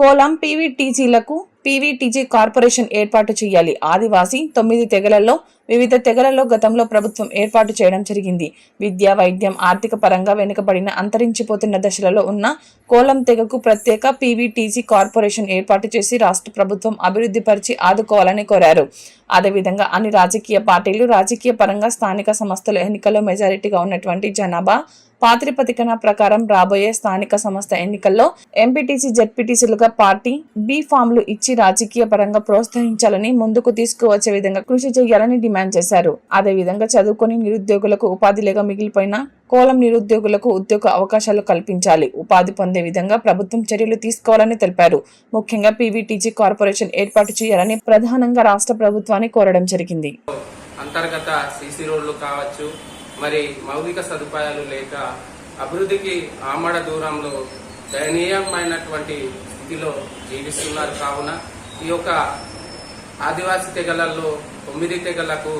Kolam పీవీటీజీలకు PVTG corporation ఏర్పాటు చేయాలి. ఆదివాసీ తొమ్మిది తెగలలో వివిధ తెగలలో గతంలో ప్రభుత్వం ఏర్పాటు చేయడం జరిగింది. విద్య వైద్యం ఆర్థిక పరంగా వెనుకబడిన అంతరించిపోతున్న దశలలో ఉన్న కోలం తెగకు ప్రత్యేక పీవీటీజీ కార్పొరేషన్ ఏర్పాటు చేసి రాష్ట్ర ప్రభుత్వం అభివృద్ధిపరిచి ఆదుకోవాలని కోరారు. అదేవిధంగా అన్ని రాజకీయ పార్టీలు రాజకీయ పరంగా స్థానిక సంస్థల ఎన్నికల్లో మెజారిటీగా ఉన్నటువంటి జనాభా పాత్రిపతికన ప్రకారం రాబోయే స్థానిక సంస్థ ఎన్నికల్లో ఎంపీటీసీ జెడ్పీటీసీలుగా పార్టీ బి ఫామ్లు ఇచ్చి రాజకీయ పరంగా ప్రోత్సహించాలని ముందుకు తీసుకువచ్చే విధంగా కృషి చేయాలని డిమాండ్ చేశారు. అదేవిధంగా చదువుకొని నిరుద్యోగులకు ఉపాధి మిగిలిపోయిన కోలం నిరుద్యోగులకు ఉద్యోగ అవకాశాలు కల్పించాలి. ఉపాధి పొందే విధంగా ప్రభుత్వం చర్యలు తీసుకోవాలని తెలిపారు. ముఖ్యంగా పీవీటీజీ కార్పొరేషన్ ఏర్పాటు చేయాలని ప్రధానంగా రాష్ట్ర ప్రభుత్వాన్ని కోరడం జరిగింది. అంతర్గత సీసీ రోడ్లు కావచ్చు మరి మౌలిక సదుపాయాలు లేక అభివృద్ధికి ఆమడ దూరంలో దయనీయమైనటువంటి స్థితిలో జీవిస్తున్నారు. కావున ఈ యొక్క ఆదివాసీ తెగలలో తొమ్మిది తెగలకు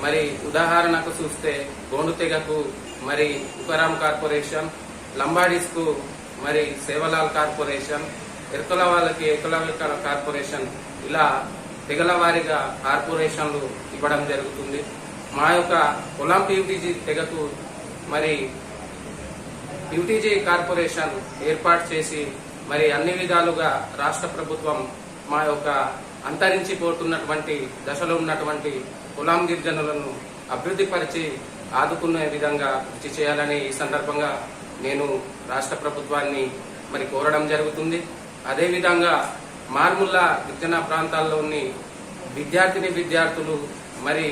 మరి ఉదాహరణకు చూస్తే గోండు తెగకు మరి ఉపరాం కార్పొరేషన్ లంబాడీస్కు మరి సేవలాల్ కార్పొరేషన్ ఎరుకల వాళ్ళకి ఏకలవ్య కార్పొరేషన్ ఇలా తెగల వారీగా కార్పొరేషన్లు ఇవ్వడం జరుగుతుంది. మా యొక్క పొలం పీవీటీజీ తెగకు మరి పీవీటీజీ కార్పొరేషన్ ఏర్పాటు చేసి మరి అన్ని విధాలుగా రాష్ట్ర ప్రభుత్వం మా యొక్క అంతరించిపోతున్నటువంటి దశలో ఉన్నటువంటి కులాం గిరిజనులను అభివృద్ధి పరిచి ఆదుకునే విధంగా కృషి చేయాలని ఈ సందర్భంగా నేను రాష్ట్ర ప్రభుత్వాన్ని మరి కోరడం జరుగుతుంది. అదేవిధంగా మార్ముల్లా గిరిజన ప్రాంతాల్లోని విద్యార్థిని విద్యార్థులు మరి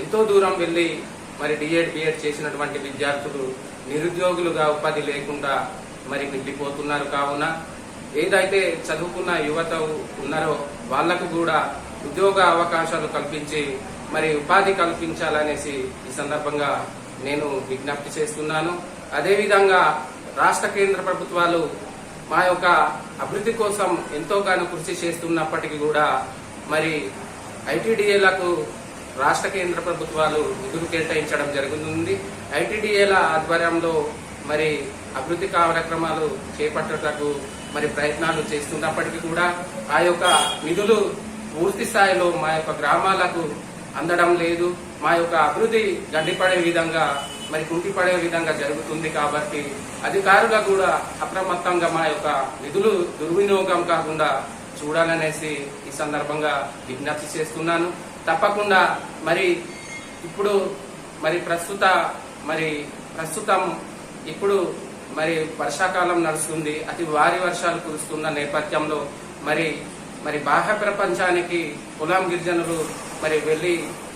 ఎంతో దూరం వెళ్ళి మరి డిఎడ్ బిఎడ్ చేసినటువంటి విద్యార్థులు నిరుద్యోగులుగా ఉపాధి లేకుండా మరి మిగిలిపోతున్నారు కావున ఏదైతే చదువుకున్న యువత ఉన్నారో వాళ్ళకు కూడా ఉద్యోగ అవకాశాలు కల్పించి మరి ఉపాధి కల్పించాలనేసి ఈ సందర్భంగా నేను విజ్ఞప్తి చేస్తున్నాను. అదేవిధంగా రాష్ట్ర కేంద్ర ప్రభుత్వాలు మా యొక్క అభివృద్ధి కోసం ఎంతోగానో కృషి చేస్తున్నప్పటికీ కూడా మరి ఐటీడీఏలకు రాష్ట్ర కేంద్ర ప్రభుత్వాలు నిధులు కేటాయించడం జరుగుతుంది. ఐటీడీఏల ఆధ్వర్యంలో మరి అభివృద్ధి కార్యక్రమాలు చేపట్టటకు మరి ప్రయత్నాలు చేస్తున్నప్పటికీ కూడా ఆ యొక్క నిధులు పూర్తి స్థాయిలో మా యొక్క గ్రామాలకు అందడం లేదు. మా యొక్క అభివృద్ధి గడ్డిపడే విధంగా మరి కుంటిపడే విధంగా జరుగుతుంది కాబట్టి అధికారులు కూడా అప్రమత్తంగా మా యొక్క నిధులు దుర్వినియోగం కాకుండా చూడాలనేసి ఈ సందర్భంగా విజ్ఞప్తి చేస్తున్నాను. తప్పకుండా మరి ఇప్పుడు మరి ప్రస్తుత మరి ప్రస్తుతం ఇప్పుడు మరి వర్షాకాలం నడుస్తుంది. అతి భారీ వర్షాలు కురుస్తున్న నేపథ్యంలో మరి మరి బాహ్య ప్రపంచానికి కులాం గిరిజనులు మరి వెళ్ళి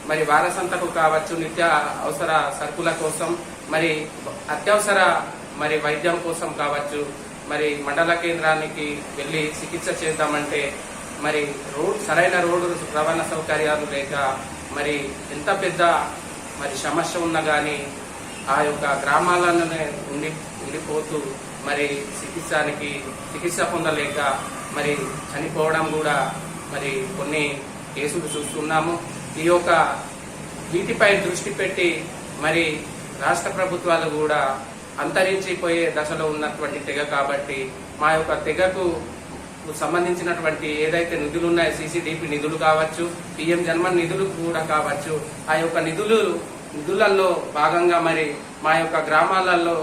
మరి వారసంతకు కావచ్చు నిత్య అవసర సరుకుల కోసం మరి అత్యవసర మరి వైద్యం కోసం కావచ్చు మరి మండల కేంద్రానికి వెళ్ళి చికిత్స చేద్దామంటే మరి రోడ్ సరైన రోడ్డు రవాణా సౌకర్యాలు లేక మరి ఎంత పెద్ద మరి సమస్య ఉన్నా కానీ ఆ యొక్క గ్రామాలలోనే ఉండి ఉండిపోతూ మరి చికిత్సానికి చికిత్స పొందలేక మరి చనిపోవడం కూడా మరి కొన్ని కేసులు చూస్తున్నాము. ఈ యొక్క వీటిపై దృష్టి పెట్టి మరి రాష్ట్ర ప్రభుత్వాలు కూడా అంతరించిపోయే దశలో ఉన్నటువంటి తెగ కాబట్టి మా యొక్క తెగకు సంబంధించినటువంటి ఏదైతే నిధులు ఉన్నాయో సీసీడీపీ నిధులు కావచ్చు పిఎం జన్మన్ నిధులు కూడా కావచ్చు ఆ యొక్క నిధులు నిధులలో భాగంగా మరి మా యొక్క గ్రామాలలో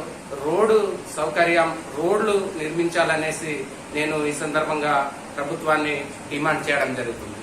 రోడ్డు సౌకర్యం రోడ్లు నిర్మించాలనేసి నేను ఈ సందర్భంగా ప్రభుత్వాన్ని డిమాండ్ చేయడం జరుగుతుంది.